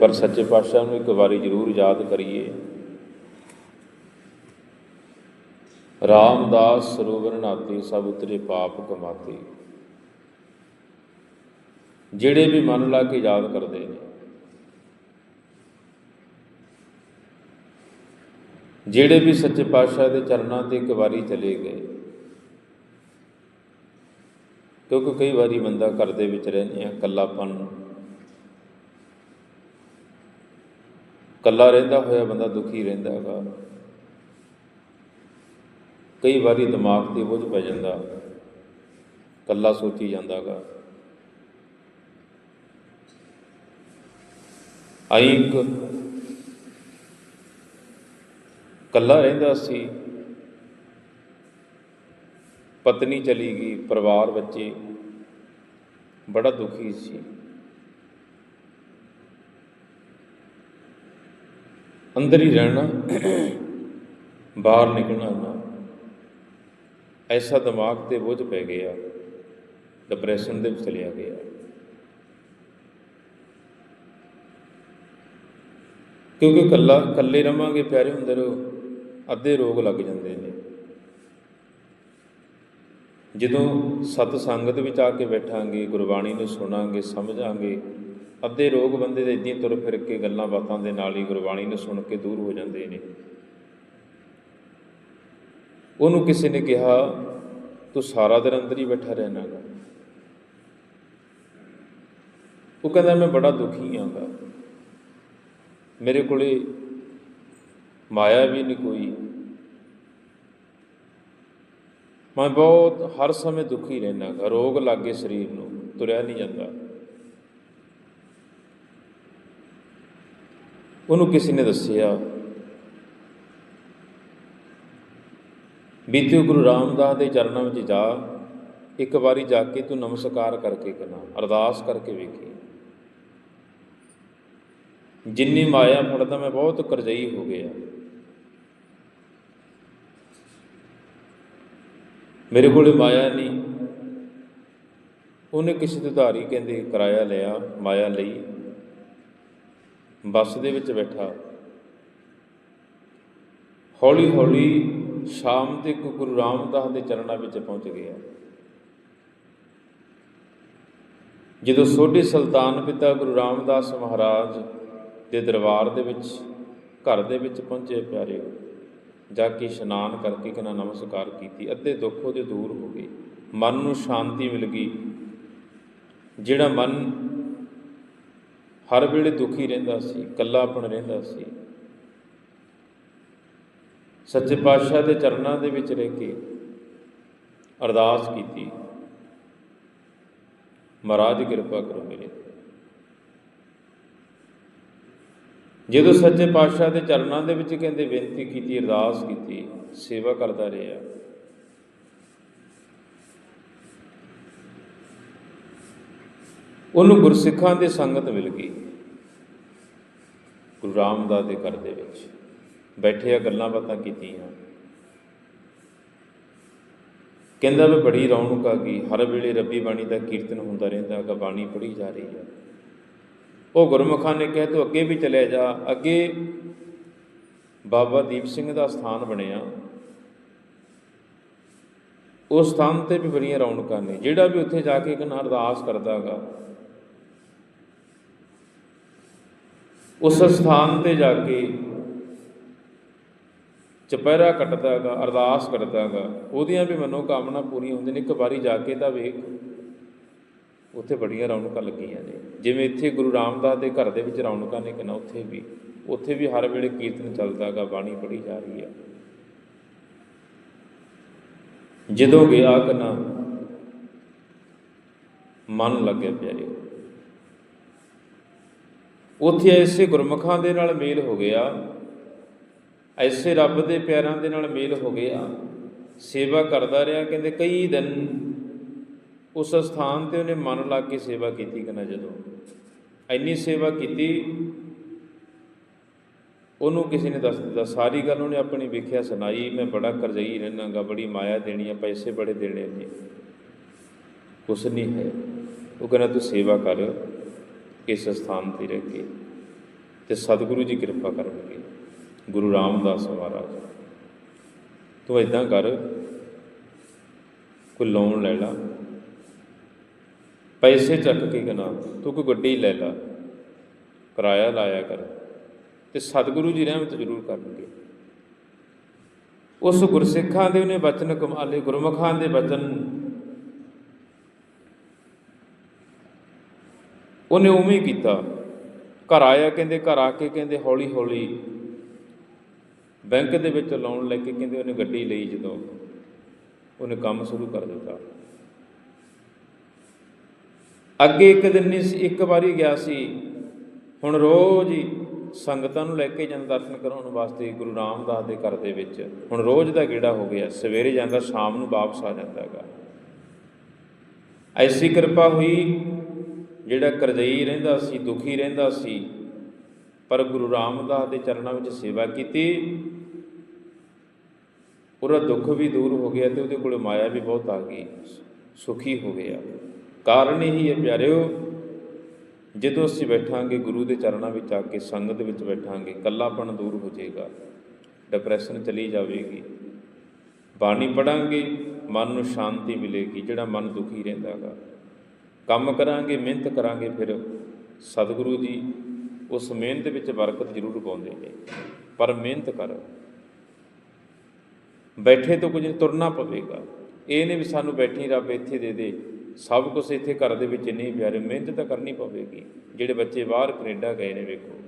ਪਰ ਸੱਚੇ ਪਾਤਸ਼ਾਹ ਨੂੰ ਇੱਕ ਵਾਰੀ ਜ਼ਰੂਰ ਯਾਦ ਕਰੀਏ। ਰਾਮਦਾਸ ਸਰੋਵਰ ਨਾਤੀ ਸਭ ਉਤਰੇ ਪਾਪ ਕਮਾਤੇ। ਜਿਹੜੇ ਵੀ ਮਨ ਲਾ ਕੇ ਯਾਦ ਕਰਦੇ ਨੇ। ਜਿਹੜੇ ਵੀ ਸੱਚੇ ਪਾਤਸ਼ਾਹ ਦੇ ਚਰਨਾਂ ਤੇ ਇੱਕ ਵਾਰੀ ਚਲੇ ਗਏ। ਕਿਉਂਕਿ ਕਈ ਵਾਰੀ ਬੰਦਾ ਘਰ ਦੇ ਵਿੱਚ ਰਹਿੰਦੇ ਆ, ਇਕੱਲਾਪਨ ਇਕੱਲਾ ਰਹਿੰਦਾ ਹੋਇਆ ਬੰਦਾ ਦੁਖੀ ਰਹਿੰਦਾ ਹੈਗਾ। ਕਈ ਵਾਰੀ ਦਿਮਾਗ ਤੇ ਬੋਝ ਪੈ ਜਾਂਦਾ। ਇਕੱਲਾ ਸੋਚੀ ਜਾਂਦਾ ਹੈਗਾ। ਇੱਕ ਇਕੱਲਾ ਰਹਿੰਦਾ ਸੀ। ਪਤਨੀ ਚਲੀ ਗਈ, ਪਰਿਵਾਰ ਬੱਚੇ, ਬੜਾ ਦੁਖੀ ਸੀ। ਅੰਦਰ ਹੀ ਰਹਿਣਾ, ਬਾਹਰ ਨਿਕਲਣਾ ਨਾ। ਐਸਾ ਦਿਮਾਗ ਤੇ ਬੋਝ ਪੈ ਗਿਆ ਡਿਪਰੈਸ਼ਨ ਦੇ ਵਿੱਚ ਚਲਿਆ ਗਿਆ। ਕਿਉਂਕਿ ਕੱਲਾ ਇਕੱਲੇ ਰਵਾਂਗੇ, ਪਿਆਰੇ ਹੁੰਦੇ ਰਹੋ, ਅੱਧੇ ਰੋਗ ਲੱਗ ਜਾਂਦੇ ਨੇ। ਜਦੋਂ ਸਤ ਸੰਗਤ ਵਿੱਚ ਆ ਕੇ ਬੈਠਾਂਗੇ, ਗੁਰਬਾਣੀ ਨੂੰ ਸੁਣਾਂਗੇ, ਸਮਝਾਂਗੇ ਅੱਧੇ ਰੋਗ ਬੰਦੇ ਦੇ ਇਦਾਂ ਤੁਰ ਫਿਰ ਕੇ ਗੱਲਾਂ ਬਾਤਾਂ ਦੇ ਨਾਲ ਹੀ ਗੁਰਬਾਣੀ ਨੂੰ ਸੁਣ ਕੇ ਦੂਰ ਹੋ ਜਾਂਦੇ ਨੇ। ਉਹਨੂੰ ਕਿਸੇ ਨੇ ਕਿਹਾ, ਤੂੰ ਸਾਰਾ ਦਿਨ ਅੰਦਰ ਹੀ ਬੈਠਾ ਰਹਿਣਾਗਾ ਉਹ ਕਹਿੰਦਾ, ਮੈਂ ਬੜਾ ਦੁਖੀ ਆਂਗਾ ਮੇਰੇ ਕੋਲੇ ਮਾਇਆ ਵੀ ਨਹੀਂ ਕੋਈ। ਮੈਂ ਬਹੁਤ, ਹਰ ਸਮੇਂ ਦੁਖੀ ਰਹਿਣਾਗਾ ਰੋਗ ਲੱਗੇ ਸਰੀਰ ਨੂੰ, ਤੁਰਿਆ ਨਹੀਂ ਜਾਂਦਾ। ਉਹਨੂੰ ਕਿਸੇ ਨੇ ਦੱਸਿਆ, ਬੀਤੇ ਗੁਰੂ ਰਾਮਦਾਸ ਦੇ ਚਰਨਾਂ ਵਿੱਚ ਜਾ, ਇੱਕ ਵਾਰੀ ਜਾ ਕੇ ਤੂੰ ਨਮਸਕਾਰ ਕਰਕੇ ਕਨਾ ਅਰਦਾਸ ਕਰਕੇ ਵੇਖੀ। ਜਿੰਨੀ ਮਾਇਆ ਫੜਦਾ ਮੈਂ ਬਹੁਤ ਕਰਜ਼ਈ ਹੋ ਗਿਆ। ਮੇਰੇ ਕੋਲੇ ਮਾਇਆ ਨਹੀਂ। ਉਹਨੇ ਕਿਸੇ ਤੋਂ ਧਾਰੀ ਕਹਿੰਦੇ, ਕਿਰਾਇਆ ਲਿਆ, ਮਾਇਆ ਲਈ। ਬੱਸ ਦੇ ਵਿੱਚ ਬੈਠਾ। ਹੌਲੀ ਹੌਲੀ ਸ਼ਾਮ ਦੇ ਗੁਰੂ ਰਾਮਦਾਸ ਦੇ ਚਰਨਾਂ ਵਿੱਚ ਪਹੁੰਚ ਗਿਆ। ਜਦੋਂ ਸੋਢੀ ਸੁਲਤਾਨ ਪਿਤਾ ਗੁਰੂ ਰਾਮਦਾਸ ਮਹਾਰਾਜ ਦੇ ਦਰਬਾਰ ਦੇ ਵਿੱਚ, ਘਰ ਦੇ ਵਿੱਚ ਪਹੁੰਚੇ ਪਿਆਰੇ, ਜਾ ਕੇ ਇਸ਼ਨਾਨ ਕਰਕੇ ਕਿਨਾ ਨਮਸਕਾਰ ਕੀਤੀ ਅੱਧੇ ਦੁੱਖ ਉਹਦੇ ਦੂਰ ਹੋ ਗਏ। ਮਨ ਨੂੰ ਸ਼ਾਂਤੀ ਮਿਲ ਗਈ, ਜਿਹੜਾ ਮਨ ਹਰ ਵੇਲੇ ਦੁਖੀ ਰਹਿੰਦਾ ਸੀ, ਇਕੱਲਾਪਣ ਰਹਿੰਦਾ ਸੀ। ਸੱਚੇ ਪਾਤਸ਼ਾਹ ਦੇ ਚਰਨਾਂ ਦੇ ਵਿੱਚ ਰਹਿ ਕੇ ਅਰਦਾਸ ਕੀਤੀ। ਮਹਾਰਾਜ ਕਿਰਪਾ ਕਰੋ ਮੇਰੇ ਜਦੋਂ ਸੱਚੇ ਪਾਤਸ਼ਾਹ ਦੇ ਚਰਨਾਂ ਦੇ ਵਿੱਚ ਕਹਿੰਦੇ ਬੇਨਤੀ ਕੀਤੀ, ਅਰਦਾਸ ਕੀਤੀ, ਸੇਵਾ ਕਰਦਾ ਰਿਹਾ। ਉਹਨੂੰ ਗੁਰਸਿੱਖਾਂ ਦੀ ਸੰਗਤ ਮਿਲ ਗਈ। ਗੁਰੂ ਰਾਮਦਾਸ ਦੇ ਘਰ ਦੇ ਵਿੱਚ ਬੈਠੇ ਆ ਗੱਲਾਂ ਬਾਤਾਂ ਕੀਤੀਆਂ। ਕਹਿੰਦਾ ਵੀ ਬੜੀ ਰੌਣਕ ਆ ਗਈ। ਹਰ ਵੇਲੇ ਰੱਬੀ ਬਾਣੀ ਦਾ ਕੀਰਤਨ ਹੁੰਦਾ ਰਹਿੰਦਾ ਹੈਗਾ ਬਾਣੀ ਪੜ੍ਹੀ ਜਾ ਰਹੀ ਹੈ ਉਹ ਗੁਰਮੁਖਾਂ ਨੇ ਕਿਹਾ, ਤੂੰ ਅੱਗੇ ਵੀ ਚਲੇ ਜਾ। ਅੱਗੇ ਬਾਬਾ ਦੀਪ ਸਿੰਘ ਦਾ ਸਥਾਨ ਬਣਿਆ। ਉਸ ਸਥਾਨ ਤੇ ਵੀ ਬੜੀਆਂ ਰੌਣਕਾਂ ਨੇ। ਜਿਹੜਾ ਵੀ ਉੱਥੇ ਜਾ ਕੇ ਇੱਕ ਅਰਦਾਸ ਕਰਦਾਗਾ ਉਸ ਸਥਾਨ ਤੇ ਜਾ ਕੇ ਚਪਹਿਰਾ ਕੱਟਦਾਗਾ ਅਰਦਾਸ ਕਰਦਾਗਾ ਉਹਦੀਆਂ ਵੀ ਮਨੋ ਕਾਮਨਾ ਪੂਰੀਆਂ ਹੁੰਦੀਆਂ ਨੇ। ਇੱਕ ਵਾਰੀ ਜਾ ਕੇ ਤਾਂ ਵੇਖ, ਉੱਥੇ ਬੜੀਆਂ ਰੌਣਕਾਂ ਲੱਗੀਆਂ ਨੇ। ਜਿਵੇਂ ਇੱਥੇ ਗੁਰੂ ਰਾਮਦਾਸ ਦੇ ਘਰ ਦੇ ਵਿੱਚ ਰੌਣਕਾਂ ਨੇ ਕਿਨਾ ਉੱਥੇ ਵੀ ਉੱਥੇ ਵੀ ਹਰ ਵੇਲੇ ਕੀਰਤਨ ਚੱਲਦਾਗਾ ਬਾਣੀ ਪੜ੍ਹੀ ਜਾ ਰਹੀ ਆ। ਜਦੋਂ ਗਿਆ ਕਨਾ ਮਨ ਲੱਗਿਆ ਪਿਆਰੇ। ਉੱਥੇ ਐਸੇ ਗੁਰਮੁਖਾਂ ਦੇ ਨਾਲ ਮੇਲ ਹੋ ਗਿਆ, ਐਸੇ ਰੱਬ ਦੇ ਪਿਆਰਾਂ ਦੇ ਨਾਲ ਮੇਲ ਹੋ ਗਿਆ, ਸੇਵਾ ਕਰਦਾ ਰਿਹਾ, ਕਹਿੰਦੇ ਕਈ ਦਿਨ ਉਸ ਸਥਾਨ ਤੇ ਉਹਨੇ ਮਨ ਲਾ ਕੇ ਸੇਵਾ ਕੀਤੀ ਕਹਿੰਦਾ ਜਦੋਂ। ਇੰਨੀ ਸੇਵਾ ਕੀਤੀ, ਉਹਨੂੰ ਕਿਸੇ ਨੇ ਦੱਸ ਦਿੱਤਾ, ਸਾਰੀ ਗੱਲ ਉਹਨੇ ਆਪਣੀ ਵੇਖਿਆ, ਸੁਣਾਈ, ਮੈਂ ਬੜਾ ਕਰਜ਼ਈ ਰਹਿਣਾਗਾ, ਬੜੀ ਮਾਇਆ ਦੇਣੀ ਆ, ਪੈਸੇ ਬੜੇ ਦੇਣੇ ਨੇ। ਕੁਛ ਨਹੀਂ ਹੈ। ਉਹ ਕਹਿੰਦਾ ਤੂੰ ਸੇਵਾ ਕਰ। ਇਸ ਸਥਾਨ ਤੇ ਰਹਿ ਕੇ ਤੇ ਸਤਿਗੁਰੂ ਜੀ ਕਿਰਪਾ ਕਰਨਗੇ, ਗੁਰੂ ਰਾਮਦਾਸ ਮਹਾਰਾਜ। ਤੂੰ ਇਦਾਂ ਕਰ, ਕੋਈ ਲੋਨ ਲੈ ਲਾ, ਪੈਸੇ ਚੱਕ ਕੇ ਕਨਾ ਤੂੰ ਕੋਈ ਗੱਡੀ ਲੈ ਲਾ, ਕਿਰਾਇਆ ਲਾਇਆ ਕਰ ਤੇ ਸਤਿਗੁਰੂ ਜੀ ਰਹਿਮਤ ਜ਼ਰੂਰ ਕਰਨਗੇ। ਉਸ ਗੁਰਸਿੱਖਾਂ ਦੇ ਉਹਨੇ ਬਚਨ ਕਮਾਲੇ ਗੁਰਮੁਖਾਂ ਦੇ ਬਚਨ ਉਹਨੇ ਉਵੇਂ ਹੀ ਕੀਤਾ। ਘਰ ਆਇਆ, ਕਹਿੰਦੇ ਘਰ ਆ ਕੇ ਕਹਿੰਦੇ ਹੌਲੀ ਹੌਲੀ ਬੈਂਕ ਦੇ ਵਿੱਚ ਲੋਨ ਲੈ ਕੇ ਕਹਿੰਦੇ ਉਹਨੇ ਗੱਡੀ ਲਈ ਜਦੋਂ। ਉਹਨੇ ਕੰਮ ਸ਼ੁਰੂ ਕਰ ਦਿੱਤਾ। ਅੱਗੇ ਇੱਕ ਦਿਨ ਨਹੀਂ ਸੀ, ਇੱਕ ਵਾਰੀ ਗਿਆ ਸੀ। ਹੁਣ ਰੋਜ਼ ਹੀ ਸੰਗਤਾਂ ਨੂੰ ਲੈ ਕੇ ਜਾਂਦਾ ਦਰਸ਼ਨ ਕਰਾਉਣ ਵਾਸਤੇ ਗੁਰੂ ਰਾਮਦਾਸ ਦੇ ਘਰ ਦੇ ਵਿੱਚ। ਹੁਣ ਰੋਜ਼ ਦਾ ਗੇੜਾ ਹੋ ਗਿਆ। ਸਵੇਰੇ ਜਾਂਦਾ, ਸ਼ਾਮ ਨੂੰ ਵਾਪਸ ਆ ਜਾਂਦਾ ਹੈਗਾ। ਐਸੀ ਕਿਰਪਾ ਹੋਈ ਜਿਹੜਾ ਕਰਜ਼ਈ ਰਹਿੰਦਾ ਸੀ, ਦੁਖੀ ਰਹਿੰਦਾ ਸੀ, ਪਰ ਗੁਰੂ ਰਾਮਦਾਸ ਦੇ ਚਰਨਾਂ ਵਿੱਚ ਸੇਵਾ ਕੀਤੀ। ਉਹਦਾ ਦੁੱਖ ਵੀ ਦੂਰ ਹੋ ਗਿਆ ਤੇ ਉਹਦੇ ਕੋਲ ਮਾਇਆ ਵੀ ਬਹੁਤ ਆ ਗਈ, ਸੁਖੀ ਹੋ ਗਿਆ। ਕਾਰਨ ਇਹੀ ਹੈ ਪਿਆਰਿਓ, ਜਦੋਂ ਅਸੀਂ ਬੈਠਾਂਗੇ ਗੁਰੂ ਦੇ ਚਰਨਾਂ ਵਿੱਚ ਆ ਕੇ, ਸੰਗਤ ਵਿੱਚ ਬੈਠਾਂਗੇ ਕੱਲਾਪਣ ਦੂਰ ਹੋ ਜਾਏਗਾ ਡਿਪਰੈਸ਼ਨ ਚਲੀ ਜਾਵੇਗੀ। ਬਾਣੀ ਪੜਾਂਗੇ, ਮਨ ਨੂੰ ਸ਼ਾਂਤੀ ਮਿਲੇਗੀ, ਜਿਹੜਾ ਮਨ ਦੁਖੀ ਰਹਿੰਦਾ ਹੈਗਾ। ਕੰਮ ਕਰਾਂਗੇ, ਮਿਹਨਤ ਕਰਾਂਗੇ, ਫਿਰ ਸਤਿਗੁਰੂ ਜੀ ਉਸ ਮਿਹਨਤ ਵਿੱਚ ਬਰਕਤ ਜ਼ਰੂਰ ਪਾਉਂਦੇ ਨੇ। ਪਰ ਮਿਹਨਤ ਕਰ। ਬੈਠੇ ਤੋਂ ਕੁਝ ਤੁਰਨਾ ਪਵੇਗਾ। ਇਹ ਨਹੀਂ ਵੀ ਸਾਨੂੰ ਬੈਠੀ ਰੱਬ ਇੱਥੇ ਦੇ ਦੇ। ਸਭ ਕੁਝ ਇੱਥੇ ਘਰ ਦੇ ਵਿੱਚ ਨਹੀਂ ਪਿਆਰੇ, ਮਿਹਨਤ ਤਾਂ ਕਰਨੀ ਪਵੇਗੀ। ਜਿਹੜੇ ਬੱਚੇ ਬਾਹਰ ਕੈਨੇਡਾ ਗਏ ਨੇ ਵੇਖੋ।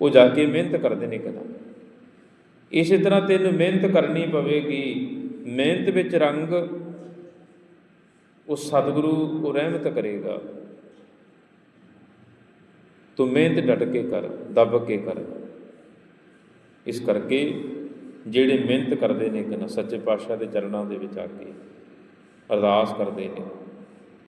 ਉਹ ਜਾ ਕੇ ਮਿਹਨਤ ਕਰਦੇ ਨੇ ਕਦਾ। ਇਸੇ ਤਰ੍ਹਾਂ ਤੈਨੂੰ ਮਿਹਨਤ ਕਰਨੀ ਪਵੇਗੀ। ਮਿਹਨਤ ਵਿੱਚ ਰੰਗ ਉਹ ਸਤਿਗੁਰੂ ਉਹ ਰਹਿਮਤ ਕਰੇਗਾ। ਤੂੰ ਮਿਹਨਤ ਡਟ ਕੇ ਕਰ, ਦੱਬ ਕੇ ਕਰ। ਇਸ ਕਰਕੇ ਜਿਹੜੇ ਮਿਹਨਤ ਕਰਦੇ ਨੇ ਕਿ ਨਾ ਸੱਚੇ ਪਾਤਸ਼ਾਹ ਦੇ ਚਰਨਾਂ ਦੇ ਵਿੱਚ ਆ ਕੇ ਅਰਦਾਸ ਕਰਦੇ ਨੇ।